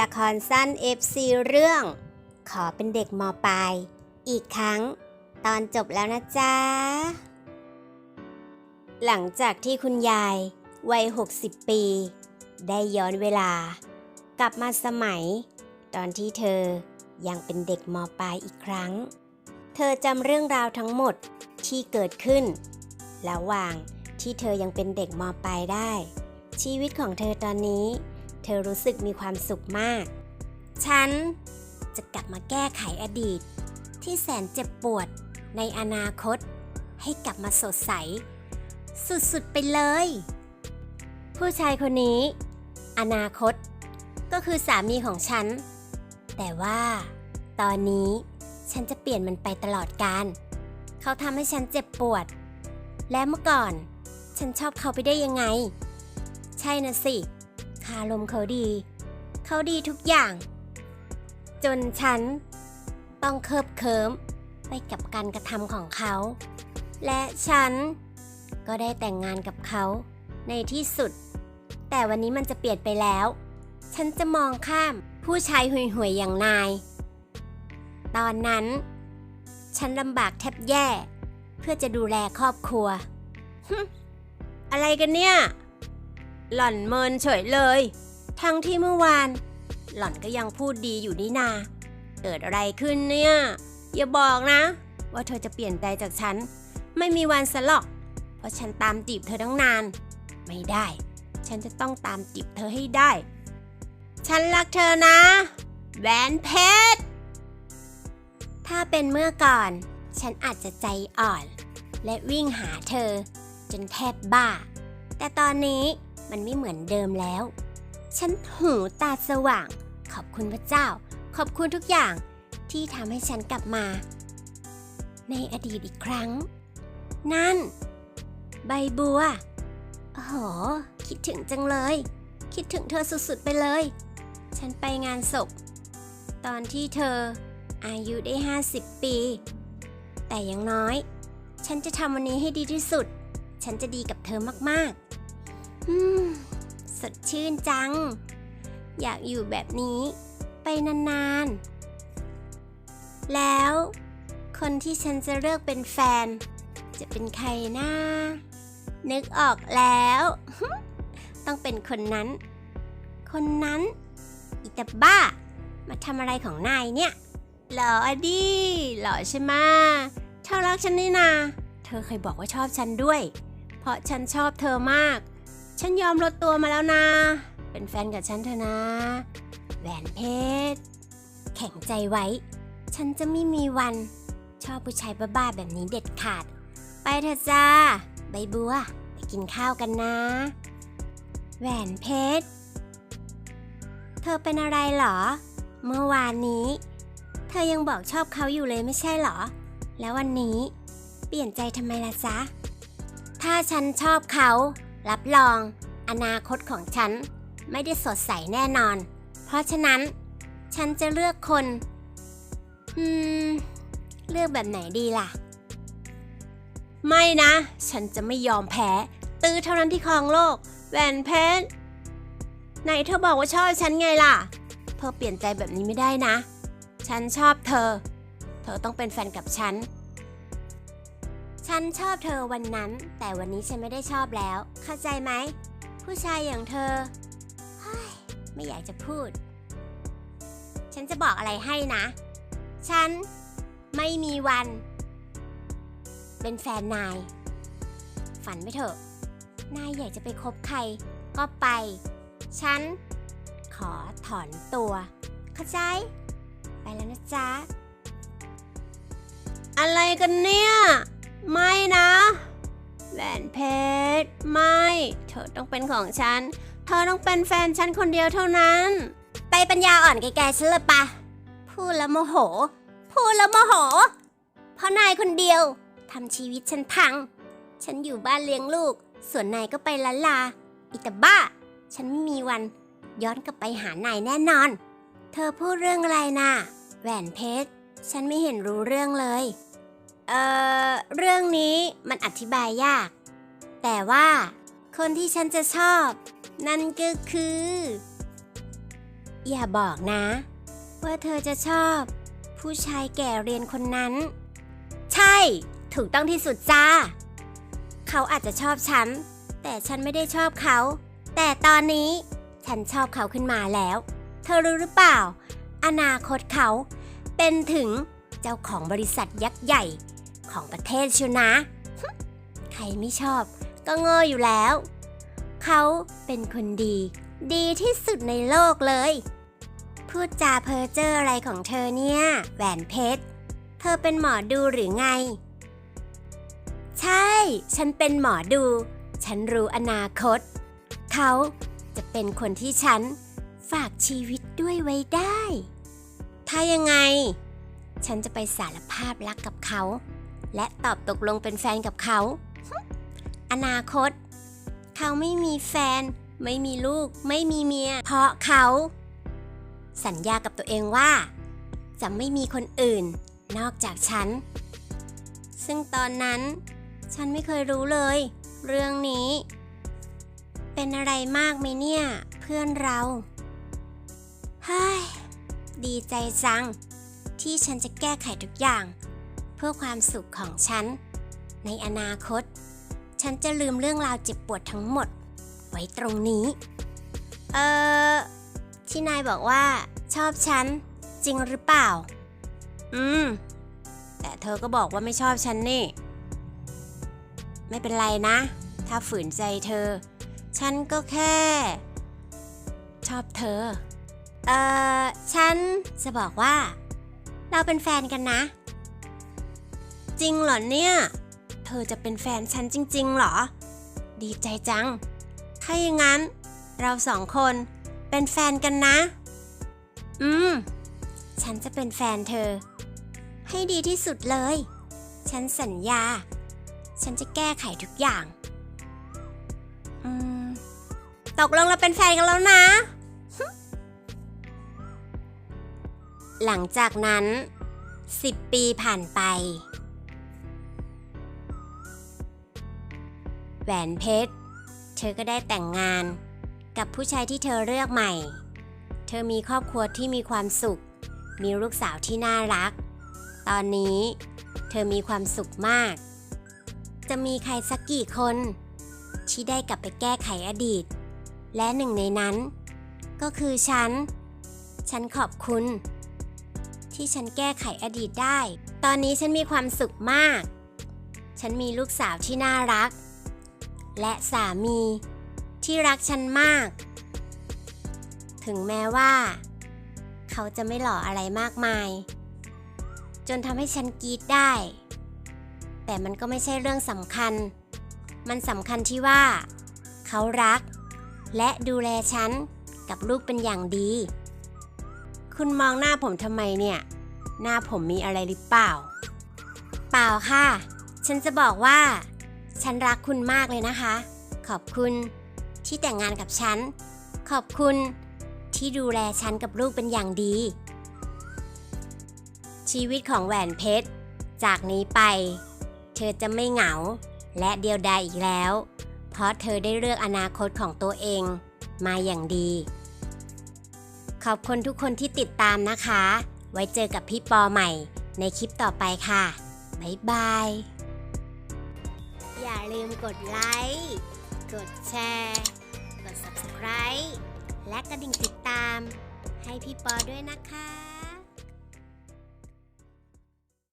ละครสั้น FC เรื่อง ขอเป็นเด็กมปลาย อีกครั้ง ตอนจบแล้วนะจ๊ะ หลังจากที่คุณยาย วัย 60 ปี ได้ย้อนเวลา กลับมาสมัย ตอนที่เธอยังเป็นเด็กมปลายอีกครั้ง เธอจำเรื่องราวทั้งหมดที่เกิดขึ้น ระหว่างที่เธอยังเป็นเด็กมปลายได้ ชีวิตของเธอตอนนี้ เธอรู้สึกมีความสุขมาก ฉันจะกลับมาแก้ไขอดีต ที่แสนเจ็บปวดในอนาคต ให้กลับมาสดใส สุดๆไปเลย ผู้ชายคนนี้ อนาคต ก็คือสามีของฉัน แต่ว่า ตอนนี้ฉันจะเปลี่ยนมันไปตลอดกาลเขาทำให้ฉันเจ็บปวด และเมื่อก่อน ฉันชอบเขาไปได้ยังไง ใช่นะสิ คารมเขาดี เขาดีทุกอย่าง จนฉันต้องเคิบเคิมไปกับการกระทำของเขา และฉันก็ได้แต่งงานกับเขาในที่สุด แต่วันนี้มันจะเปลี่ยนไปแล้ว ฉันจะมองข้ามผู้ชายห่วยๆอย่างนาย ตอนนั้น ฉันลำบากแทบแย่ เพื่อจะดูแลครอบครัว อะไรกันเนี่ย หล่อนเมินเฉยเลย ทั้งที่เมื่อวาน หล่อนก็ยังพูดดีอยู่นี่นา เกิดอะไรขึ้นเนี่ย อย่าบอกนะ ว่าเธอจะเปลี่ยนใจจากฉัน ไม่มีวันสลอก เพราะฉันตามจีบเธอตั้งนาน ไม่ได้ ฉันจะต้องตามจีบเธอให้ได้ ฉันรักเธอนะแหวนเพชร ถ้าเป็นเมื่อก่อน ฉันอาจจะใจอ่อน และวิ่งหาเธอ จนแทบบ้า แต่ตอนนี้ มันไม่เหมือนเดิมแล้ว ฉันหูตาสว่าง ขอบคุณพระเจ้า ขอบคุณทุกอย่างที่ทำให้ฉันกลับมา ในอดีตอีกครั้ง นั่น ใบบัว โอ้โห คิดถึงจังเลย คิดถึงเธอสุดๆไปเลย ฉันไปงานศพ ตอนที่เธออายุได้ 50 ปี แต่อย่างน้อย ฉันจะทำวันนี้ให้ดีที่สุด ฉันจะดีกับเธอมากๆ อืม สดชื่นจัง อยากอยู่แบบนี้ ไปนานๆ แล้ว คนที่ฉันจะเลือกเป็นแฟน จะเป็นใครนะนึกออกแล้ว ต้องเป็นคนนั้น คนนั้น อิตาบ้า มาทำอะไรของนายเนี่ย หล่ออดิหล่อใช่ไหมะเธอรักฉันนี่นา เธอเคยบอกว่าชอบฉันด้วย เพราะฉันชอบเธอมาก ฉันยอมลดตัวมาแล้วนะ เป็นแฟนกับฉันเถอะนะ แหวนเพชร แข็งใจไว้ ฉันจะไม่มีวัน ชอบผู้ชายบ้าๆแบบนี้เด็ดขาด ไปเถอะจ้า ใบบัว ไปกินข้าวกันนะ แหวนเพชร เธอเป็นอะไรหรอ เมื่อวานนี้ เธอยังบอกชอบเขาอยู่เลยไม่ใช่หรอ แล้ววันนี้ เปลี่ยนใจทำไมล่ะจ๊ะ ถ้าฉันชอบเขา รับรอง อนาคตของฉันไม่ได้สดใสแน่นอน เพราะฉะนั้น ฉันจะเลือกคน อืม เลือกแบบไหนดีล่ะ ไม่นะ ฉันจะไม่ยอมแพ้ ตื้อเท่านั้นที่ครองโลก แหวนเพชรไหนเธอบอกว่าชอบฉันไงล่ะ เธอเปลี่ยนใจแบบนี้ไม่ได้นะ ฉันชอบเธอ เธอต้องเป็นแฟนกับฉัน ฉันชอบเธอวันนั้น แต่วันนี้ฉันไม่ได้ชอบแล้ว เข้าใจไหม ผู้ชายอย่างเธอเฮ้ยไม่อยากจะพูด ฉันจะบอกอะไรให้นะ ฉันไม่มีวัน เป็นแฟนนาย ฝันไปเถอะ นายอยากจะไปคบใคร ก็ไป ฉัน ขอถอนตัว เข้าใจ ไปแล้วนะจ๊ะ อะไรกันเนี่ย ไม่นะ แหวนเพชร ไม่ เธอต้องเป็นของฉัน เธอต้องเป็นแฟนฉันคนเดียวเท่านั้น ไปปัญญาอ่อนแกๆฉันเลยปะ พูดแล้วโมโห พูดแล้วโมโห เพราะนายคนเดียวทำชีวิตฉันพัง ฉันอยู่บ้านเลี้ยงลูก ส่วนนายก็ไปละลา อิตาบ้า ฉันไม่มีวัน ย้อนกลับไปหานายแน่นอน เธอพูดเรื่องอะไรน่ะ แหวนเพชร ฉันไม่เห็นรู้เรื่องเลย เอ่อ เรื่องนี้มันอธิบายยาก แต่ว่าคนที่ฉันจะชอบ นั่นก็คือ อย่าบอกนะ ว่าเธอจะชอบ ผู้ชายแก่เรียนคนนั้น ใช่ ถูกต้องที่สุดจ้า เขาอาจจะชอบฉัน แต่ฉันไม่ได้ชอบเขา แต่ตอนนี้ฉันชอบเขาขึ้นมาแล้ว เธอรู้หรือเปล่า อนาคตเขาเป็นถึงเจ้าของบริษัทยักษ์ใหญ่ ของประเทศเชียวนะ ใครไม่ชอบก็โง่อยู่แล้ว เขาเป็นคนดี ดีที่สุดในโลกเลย พูดจาเพ้อเจ้ออะไรของเธอเนี่ย แหวนเพชร เธอเป็นหมอดูหรือไง ใช่ ฉันเป็นหมอดู ฉันรู้อนาคต เขาจะเป็นคนที่ฉันฝากชีวิตด้วยไว้ได้ ถ้ายังไง ฉันจะไปสารภาพรักกับเขา และตอบตกลงเป็นแฟนกับเขา อนาคต เขาไม่มีแฟน ไม่มีลูก ไม่มีเมีย เพราะเขา สัญญากับตัวเองว่า จะไม่มีคนอื่น นอกจากฉัน ซึ่งตอนนั้น ฉันไม่เคยรู้เลย เรื่องนี้ เป็นอะไรมากไหมเนี่ย เพื่อนเราเฮ้ยดีใจจัง ที่ฉันจะแก้ไขทุกอย่าง เพื่อความสุขของฉัน ในอนาคต ฉันจะลืมเรื่องราวเจ็บปวดทั้งหมด ไว้ตรงนี้ เออที่นายบอกว่า ชอบฉัน จริงหรือเปล่า อืม แต่เธอก็บอกว่าไม่ชอบฉันนี่ ไม่เป็นไรนะ ถ้าฝืนใจเธอ ฉันก็แค่ ชอบเธอ เออฉันจะบอกว่า เราเป็นแฟนกันนะ จริงเหรอเนี่ย เธอจะเป็นแฟนฉันจริง ๆ เหรอ ดีใจจัง ถ้าอย่างนั้น เราสองคนเป็นแฟนกันนะ อืม ฉันจะเป็นแฟนเธอ ให้ดีที่สุดเลย ฉันสัญญา ฉันจะแก้ไขทุกอย่าง อืม ตกลงเราเป็นแฟนกันแล้วนะ หลังจากนั้น 10 ปีผ่านไป แหวนเพชร เธอก็ได้แต่งงาน กับผู้ชายที่เธอเลือกใหม่ เธอมีครอบครัวที่มีความสุข มีลูกสาวที่น่ารัก ตอนนี้เธอมีความสุขมาก จะมีใครสักกี่คน ที่ได้กลับไปแก้ไขอดีต และหนึ่งในนั้น ก็คือฉัน ฉันขอบคุณ ที่ฉันแก้ไขอดีตได้ ตอนนี้ฉันมีความสุขมาก ฉันมีลูกสาวที่น่ารัก และสามีที่รักฉันมาก ถึงแม้ว่า เขาจะไม่หล่ออะไรมากมาย จนทำให้ฉันกรีดได้ แต่มันก็ไม่ใช่เรื่องสำคัญ มันสำคัญที่ว่า เขารัก และดูแลฉันกับลูกเป็นอย่างดี คุณมองหน้าผมทำไมเนี่ย หน้าผมมีอะไรหรือเปล่า เปล่าค่ะ ฉันจะบอกว่า ฉันรักคุณมากเลยนะคะ ขอบคุณที่แต่งงานกับฉัน ขอบคุณที่ดูแลฉันกับลูกเป็นอย่างดี ชีวิตของแหวนเพชร จากนี้ไป เธอจะไม่เหงา และเดียวดายอีกแล้ว เพราะเธอได้เลือกอนาคตของตัวเองมาอย่างดี ขอบคุณทุกคนที่ติดตามนะคะ ไว้เจอกับพี่ปอใหม่ในคลิปต่อไปค่ะ บ๊ายบาย อย่าลืมกดไลค์ กดแชร์ กด subscribe และกระดิ่งติดตาม ให้พี่ปอด้วยนะคะ